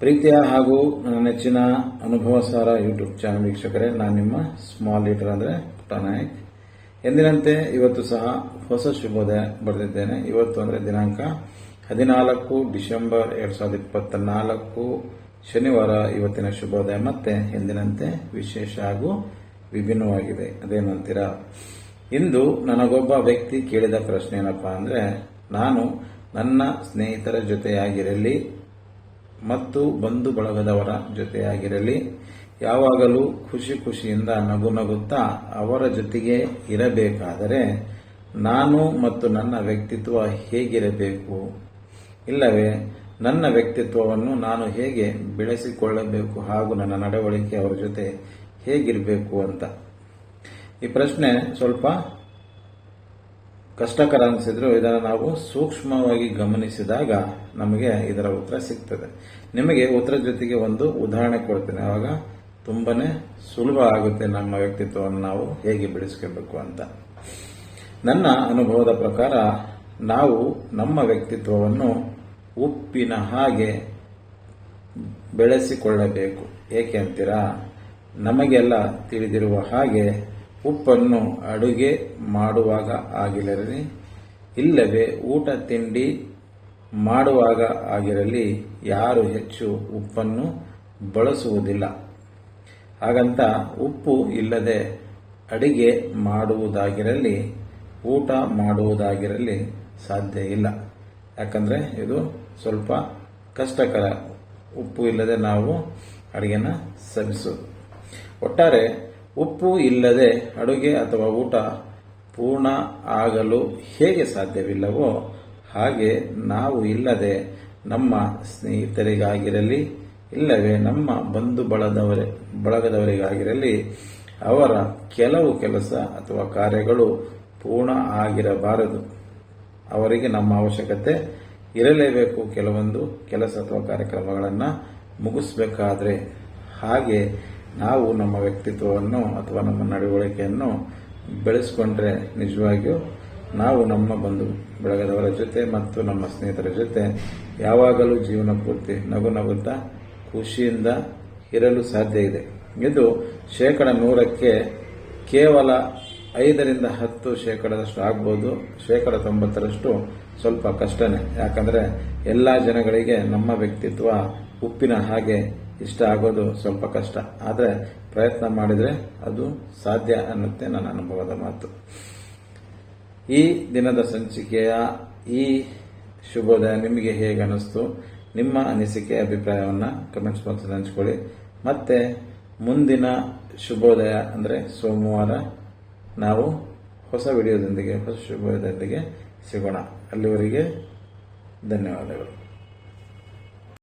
ಪ್ರೀತಿಯ ಹಾಗೂ ನನ್ನ ನೆಚ್ಚಿನ ಅನುಭವ ಸಾರ ಯೂಟ್ಯೂಬ್ ಚಾನಲ್ ವೀಕ್ಷಕರೇ, ನಾನು ನಿಮ್ಮ ಸ್ಮಾಲ್ ಲೀಟರ್ ಅಂದರೆ ಪುಟ್ಟನಾಯಕ್ ಎಂದಿನಂತೆ ಇವತ್ತು ಸಹ ಹೊಸ ಶುಭೋದಯ ಬರೆದಿದ್ದೇನೆ. ಇವತ್ತು ಅಂದರೆ ದಿನಾಂಕ ಹದಿನಾಲ್ಕು ಡಿಸೆಂಬರ್ ಎರಡು ಸಾವಿರದ ಇಪ್ಪತ್ತ ನಾಲ್ಕು ಶನಿವಾರ ಇವತ್ತಿನ ಶುಭೋದಯ. ಮತ್ತೆ ಎಂದಿನಂತೆ ವಿಶೇಷ ಹಾಗೂ ವಿಭಿನ್ನವಾಗಿದೆ. ಅದೇನಂತೀರಾ ಇಂದು ನನಗೊಬ್ಬ ವ್ಯಕ್ತಿ ಕೇಳಿದ ಪ್ರಶ್ನೆ ಏನಪ್ಪಾ ಅಂದರೆ, ನಾನು ನನ್ನ ಸ್ನೇಹಿತರ ಜೊತೆಯಾಗಿರಲಿ ಮತ್ತು ಬಂಧು ಬಳಗದವರ ಜೊತೆಯಾಗಿರಲಿ. ಯಾವಾಗಲೂ ಖುಷಿ ಖುಷಿಯಿಂದ ನಗು ನಗುತ್ತಾ ಅವರ ಜೊತೆಗೆ ಇರಬೇಕಾದರೆ ನಾನು ಮತ್ತು ನನ್ನ ವ್ಯಕ್ತಿತ್ವ ಹೇಗಿರಬೇಕು? ಇಲ್ಲವೇ, ನನ್ನ ವ್ಯಕ್ತಿತ್ವವನ್ನು ನಾನು ಹೇಗೆ ಬೆಳೆಸಿಕೊಳ್ಳಬೇಕು ಹಾಗೂ ನನ್ನ ನಡವಳಿಕೆ ಅವರ ಜೊತೆ ಹೇಗಿರಬೇಕು ಅಂತ? ಈ ಪ್ರಶ್ನೆ ಸ್ವಲ್ಪ ಕಷ್ಟಕರ ಅನಿಸಿದ್ರು ಇದನ್ನು ನಾವು ಸೂಕ್ಷ್ಮವಾಗಿ ಗಮನಿಸಿದಾಗ ನಮಗೆ ಇದರ ಉತ್ತರ ಸಿಗ್ತದೆ. ನಿಮಗೆ ಉತ್ತರ ಜೊತೆಗೆ ಒಂದು ಉದಾಹರಣೆ ಕೊಡ್ತೇನೆ. ಆವಾಗ ತುಂಬಾನೇ ಸುಲಭ ಆಗುತ್ತೆ ನಮ್ಮ ವ್ಯಕ್ತಿತ್ವವನ್ನು ನಾವು ಹೇಗೆ ಬೆಳೆಸ್ಕೋಬೇಕು ಅಂತ. ನನ್ನ ಅನುಭವದ ಪ್ರಕಾರ ನಾವು ನಮ್ಮ ವ್ಯಕ್ತಿತ್ವವನ್ನು ಉಪ್ಪಿನ ಹಾಗೆ ಬೆಳೆಸಿಕೊಳ್ಳಬೇಕು. ಏಕೆ ಅಂತೀರಾ? ನಮಗೆಲ್ಲ ತಿಳಿದಿರುವ ಹಾಗೆ ಉಪ್ಪನ್ನು ಅಡುಗೆ ಮಾಡುವಾಗ ಆಗಿರಲಿ, ಇಲ್ಲವೇ ಊಟ ತಿಂಡಿ ಮಾಡುವಾಗ ಆಗಿರಲಿ, ಯಾರು ಹೆಚ್ಚು ಉಪ್ಪನ್ನು ಬಳಸುವುದಿಲ್ಲ. ಹಾಗಂತ ಉಪ್ಪು ಇಲ್ಲದೆ ಅಡಿಗೆ ಮಾಡುವುದಾಗಿರಲಿ, ಊಟ ಮಾಡುವುದಾಗಿರಲಿ ಸಾಧ್ಯ ಇಲ್ಲ. ಯಾಕಂದ್ರೆ ಇದು ಸ್ವಲ್ಪ ಕಷ್ಟಕರ. ಉಪ್ಪು ಇಲ್ಲದೆ ನಾವು ಅಡಿಗೆನ ಸವಿಸೋದು ಒಟ್ಟಾರೆ ಉಪ್ಪು ಇಲ್ಲದೆ ಅಡುಗೆ ಅಥವಾ ಊಟ ಪೂರ್ಣ ಆಗಲು ಹೇಗೆ ಸಾಧ್ಯವಿಲ್ಲವೋ ಹಾಗೆ ನಾವು ಇಲ್ಲದೆ ನಮ್ಮ ಸ್ನೇಹಿತರಿಗಾಗಿರಲಿ, ಇಲ್ಲವೇ ನಮ್ಮ ಬಂಧು ಬಳದವರ, ಬಳಗದವರಿಗಾಗಿರಲಿ, ಅವರ ಕೆಲವು ಕೆಲಸ ಅಥವಾ ಕಾರ್ಯಗಳು ಪೂರ್ಣ ಆಗಿರಬಾರದು. ಅವರಿಗೆ ನಮ್ಮ ಅವಶ್ಯಕತೆ ಇರಲೇಬೇಕು. ಕೆಲವೊಂದು ಕೆಲಸ ಅಥವಾ ಕಾರ್ಯಕ್ರಮಗಳನ್ನು ಮುಗಿಸ್ಬೇಕಾದ್ರೆ ಹಾಗೆ ನಾವು ನಮ್ಮ ವ್ಯಕ್ತಿತ್ವವನ್ನು ಅಥವಾ ನಮ್ಮ ನಡವಳಿಕೆಯನ್ನು ಬೆಳೆಸ್ಕೊಂಡ್ರೆ ನಿಜವಾಗಿಯೂ ನಾವು ನಮ್ಮ ಬಂಧು, ಬೆಳಗದವರ ಜೊತೆ ಮತ್ತು ನಮ್ಮ ಸ್ನೇಹಿತರ ಜೊತೆ ಯಾವಾಗಲೂ ಜೀವನ ಪೂರ್ತಿ ನಗು ನಗುತ್ತಾ ಖುಷಿಯಿಂದ ಇರಲು ಸಾಧ್ಯ ಇದೆ. ಇದು ಶೇಕಡ ನೂರಕ್ಕೆ ಕೇವಲ ಐದರಿಂದ ಹತ್ತು ಶೇಕಡದಷ್ಟು ಆಗ್ಬೋದು. ಶೇಕಡ ತೊಂಬತ್ತರಷ್ಟು ಸ್ವಲ್ಪ ಕಷ್ಟನೇ. ಯಾಕಂದ್ರೆ ಎಲ್ಲ ಜನಗಳಿಗೆ ನಮ್ಮ ವ್ಯಕ್ತಿತ್ವ ಉಪ್ಪಿನ ಹಾಗೆ ಇಷ್ಟ ಆಗೋದು ಸ್ವಲ್ಪ ಕಷ್ಟ. ಆದರೆ ಪ್ರಯತ್ನ ಮಾಡಿದರೆ ಅದು ಸಾಧ್ಯ ಅನ್ನುತ್ತೆ ನನ್ನ ಅನುಭವದ ಮಾತು. ಈ ದಿನದ ಸಂಚಿಕೆಯ ಈ ಶುಭೋದಯ ನಿಮಗೆ ಹೇಗೆ ಅನ್ನಿಸ್ತು ನಿಮ್ಮ ಅನಿಸಿಕೆ, ಅಭಿಪ್ರಾಯವನ್ನು ಕಮೆಂಟ್ಸ್ ಬಾಕ್ಸಲ್ಲಿ ಹಂಚ್ಕೊಳ್ಳಿ. ಮತ್ತೆ ಮುಂದಿನ ಶುಭೋದಯ ಅಂದರೆ ಸೋಮವಾರ ನಾವು ಹೊಸ ವಿಡಿಯೋದೊಂದಿಗೆ, ಹೊಸ ಶುಭೋದಯದೊಂದಿಗೆ ಸಿಗೋಣ. ಅಲ್ಲಿವರೆಗೆ ಧನ್ಯವಾದಗಳು.